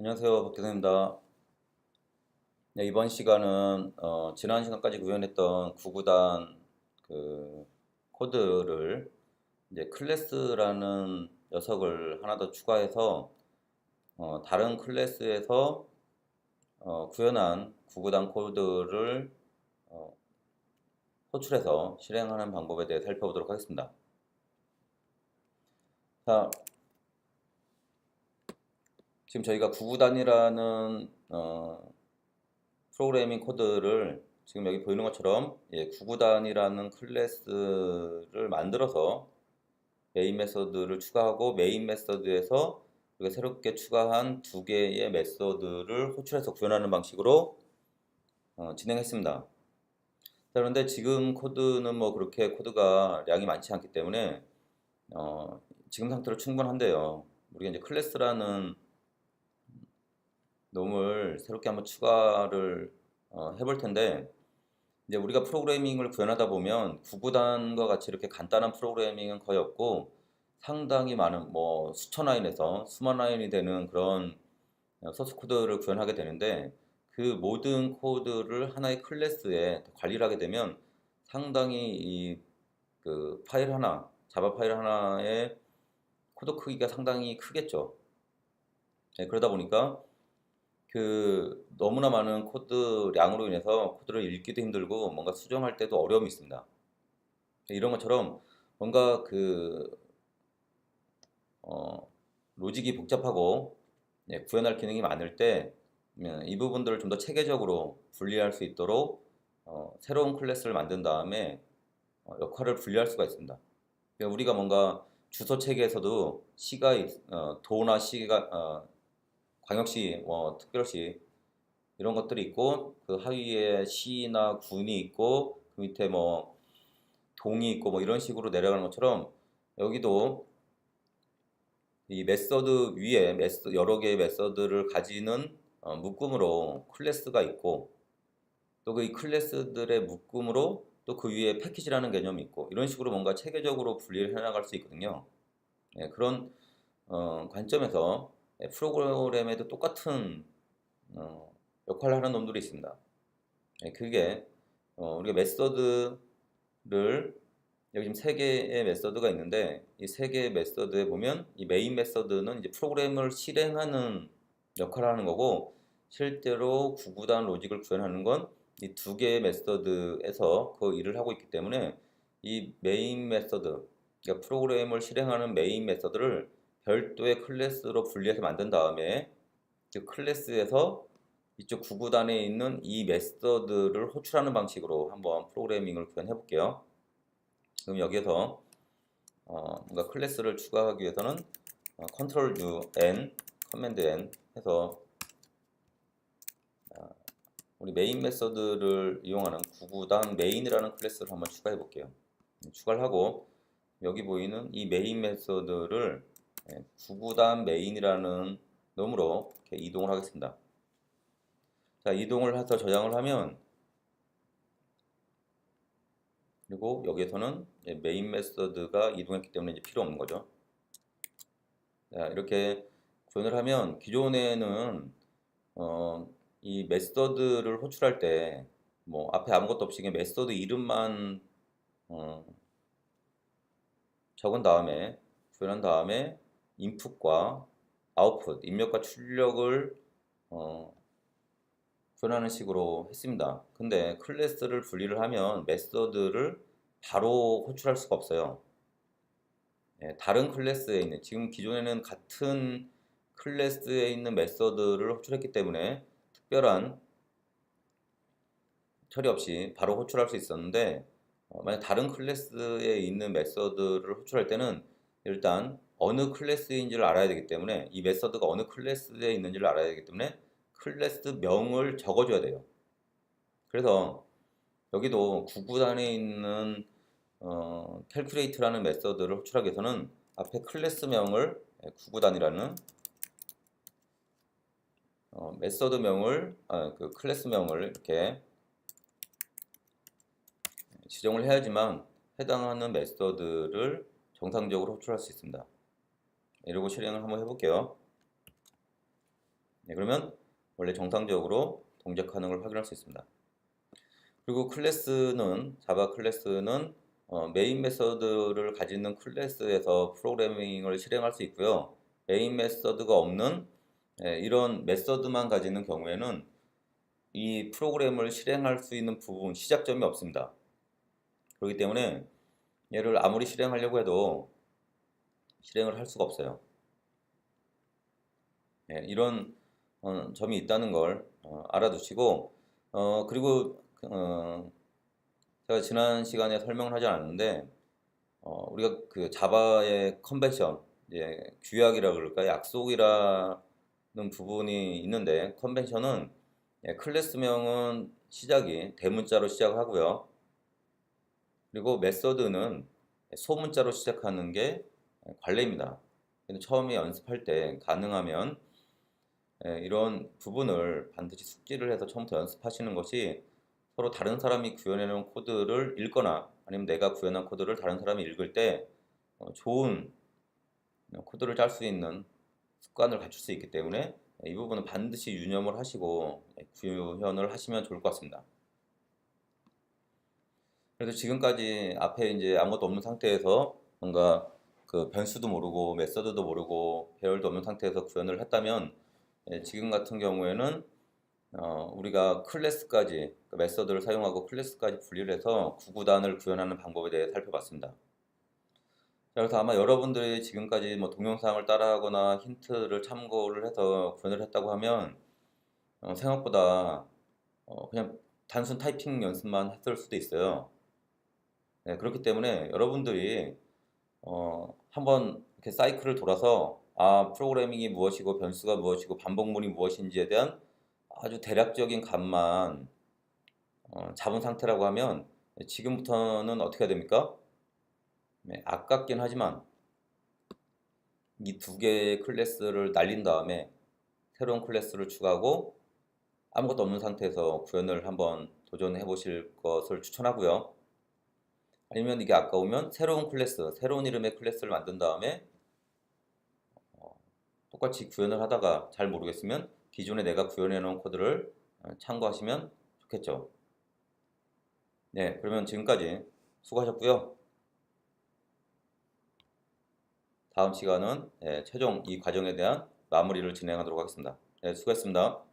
안녕하세요 박대선입니다. 네, 이번 시간은 어, 지난 시간까지 구현했던 구구단 그 코드를 이제 클래스라는 녀석을 하나 더 추가해서 어, 다른 클래스에서 어, 구현한 구구단 코드를 어, 호출해서 실행하는 방법에 대해 살펴보도록 하겠습니다. 자, 지금 저희가 구구단이라는 어, 프로그래밍 코드를 지금 여기 보이는 것처럼 예, 구구단이라는 클래스를 만들어서 메인 메서드를 추가하고 메인 메서드에서 새롭게 추가한 두 개의 메서드를 호출해서 구현하는 방식으로 어, 진행했습니다. 자, 그런데 지금 코드는 뭐 그렇게 코드가 양이 많지 않기 때문에 어, 지금 상태로 충분한데요. 우리가 이제 클래스라는 놈을 새롭게 한번 추가를 어, 해볼 텐데 이제 우리가 프로그래밍을 구현하다 보면 구구단과 같이 이렇게 간단한 프로그래밍은 거의 없고 상당히 많은 뭐 수천 라인에서 수만 라인이 되는 그런 소스 코드를 구현하게 되는데 그 모든 코드를 하나의 클래스에 관리를 하게 되면 상당히 이 그 파일 하나 자바 파일 하나의 코드 크기가 상당히 크겠죠. 네, 그러다 보니까 그 너무나 많은 코드량으로 인해서 코드를 읽기도 힘들고 뭔가 수정할 때도 어려움이 있습니다. 이런 것처럼 뭔가 그 어, 로직이 복잡하고 예, 구현할 기능이 많을 때 이 부분들을 좀 더 체계적으로 분리할 수 있도록 어, 새로운 클래스를 만든 다음에 어, 역할을 분리할 수가 있습니다. 그러니까 우리가 뭔가 주소 체계에서도 시가 어, 도나 시가 어, 광역시, 뭐 특별시 이런 것들이 있고 그 하위에 시나 군이 있고 그 밑에 뭐 동이 있고 뭐 이런 식으로 내려가는 것처럼 여기도 이 메서드 위에 메서, 여러 개의 메서드를 가지는 어, 묶음으로 클래스가 있고 또 그 이 클래스들의 묶음으로 또 그 위에 패키지라는 개념이 있고 이런 식으로 뭔가 체계적으로 분리를 해나갈 수 있거든요. 네, 그런 어, 관점에서 예, 프로그램에도 똑같은 어, 역할을 하는 놈들이 있습니다. 예, 그게 어, 우리가 메서드를 여기 지금 세 개의 메서드가 있는데 이 세 개의 메서드에 보면 이 메인 메서드는 이제 프로그램을 실행하는 역할을 하는 거고 실제로 구구단 로직을 구현하는 건 이 두 개의 메서드에서 그 일을 하고 있기 때문에 이 메인 메서드 그러니까 프로그램을 실행하는 메인 메서드를 별도의 클래스로 분리해서 만든 다음에 그 클래스에서 이쪽 구구단에 있는 이 메서드를 호출하는 방식으로 한번 프로그래밍을 구현해 볼게요. 그럼 여기에서 어, 뭔가 클래스를 추가하기 위해서는 어, 컨트롤 U N, 커맨드 N 해서 어, 우리 메인 메서드를 이용하는 구구단 메인이라는 클래스를 한번 추가해 볼게요. 추가를 하고 여기 보이는 이 메인 메서드를 예, 구구단 메인이라는 놈으로 이동을 하겠습니다. 자, 이동을 해서 저장을 하면 그리고 여기에서는 메인 메서드가 이동했기 때문에 이제 필요 없는 거죠. 자, 이렇게 구현을 하면 기존에는 어, 이 메서드를 호출할 때 뭐 앞에 아무것도 없이 그냥 메서드 이름만 어, 적은 다음에 구현한 다음에 인풋과 아웃풋, 입력과 출력을 어, 구현하는 식으로 했습니다. 근데 클래스를 분리를 하면 메서드를 바로 호출할 수가 없어요. 예, 다른 클래스에 있는 지금 기존에는 같은 클래스에 있는 메서드를 호출했기 때문에 특별한 처리 없이 바로 호출할 수 있었는데 어, 만약 다른 클래스에 있는 메서드를 호출할 때는 일단 어느 클래스인지를 알아야 되기 때문에 이 메서드가 어느 클래스에 있는지를 알아야 되기 때문에 클래스 명을 적어줘야 돼요. 그래서 여기도 구구단에 있는 어, calculate라는 메서드를 호출하기 위해서는 앞에 클래스명을 예, 구구단이라는 어, 메서드명을 아, 그 클래스명을 이렇게 지정을 해야지만 해당하는 메서드를 정상적으로 호출할 수 있습니다. 이러고 실행을 한번 해볼게요. 네, 그러면 원래 정상적으로 동작하는 걸 확인할 수 있습니다. 그리고 클래스는 자바 클래스는 어, 메인 메서드를 가지는 클래스에서 프로그래밍을 실행할 수 있고요. 메인 메서드가 없는 예, 이런 메서드만 가지는 경우에는 이 프로그램을 실행할 수 있는 부분 시작점이 없습니다. 그렇기 때문에 얘를 아무리 실행하려고 해도 실행을 할 수가 없어요. 예, 이런 어, 점이 있다는 걸 어, 알아두시고 어, 그리고 어, 제가 지난 시간에 설명을 하지 않았는데 어, 우리가 그 자바의 컨벤션 이제 규약이라 그럴까 약속이라는 부분이 있는데 컨벤션은 예, 클래스명은 시작이 대문자로 시작하고요. 그리고 메서드는 소문자로 시작하는 게 관례입니다. 근데 처음에 연습할 때 가능하면 예, 이런 부분을 반드시 숙지를 해서 처음부터 연습하시는 것이 서로 다른 사람이 구현해 놓은 코드를 읽거나 아니면 내가 구현한 코드를 다른 사람이 읽을 때 어, 좋은 코드를 짤 수 있는 습관을 갖출 수 있기 때문에 이 부분은 반드시 유념을 하시고 구현을 하시면 좋을 것 같습니다. 그래서 지금까지 앞에 이제 아무것도 없는 상태에서 뭔가 그 변수도 모르고 메서드도 모르고 배열도 없는 상태에서 구현을 했다면 예, 지금 같은 경우에는 어, 우리가 클래스까지 그 메서드를 사용하고 클래스까지 분리를 해서 구구단을 구현하는 방법에 대해 살펴봤습니다. 자, 그래서 아마 여러분들이 지금까지 뭐 동영상을 따라하거나 힌트를 참고를 해서 구현을 했다고 하면 어, 생각보다 어, 그냥 단순 타이핑 연습만 했을 수도 있어요. 네, 그렇기 때문에 여러분들이 어, 한번 이렇게 사이클을 돌아서 아 프로그래밍이 무엇이고 변수가 무엇이고 반복문이 무엇인지에 대한 아주 대략적인 값만 어, 잡은 상태라고 하면 지금부터는 어떻게 해야 됩니까? 네, 아깝긴 하지만 이 두 개의 클래스를 날린 다음에 새로운 클래스를 추가하고 아무것도 없는 상태에서 구현을 한번 도전해 보실 것을 추천하고요. 아니면 이게 아까우면 새로운 클래스, 새로운 이름의 클래스를 만든 다음에 어, 똑같이 구현을 하다가 잘 모르겠으면 기존에 내가 구현해 놓은 코드를 어, 참고하시면 좋겠죠. 네, 그러면 지금까지 수고하셨고요. 다음 시간은 예, 최종 이 과정에 대한 마무리를 진행하도록 하겠습니다. 네, 수고했습니다.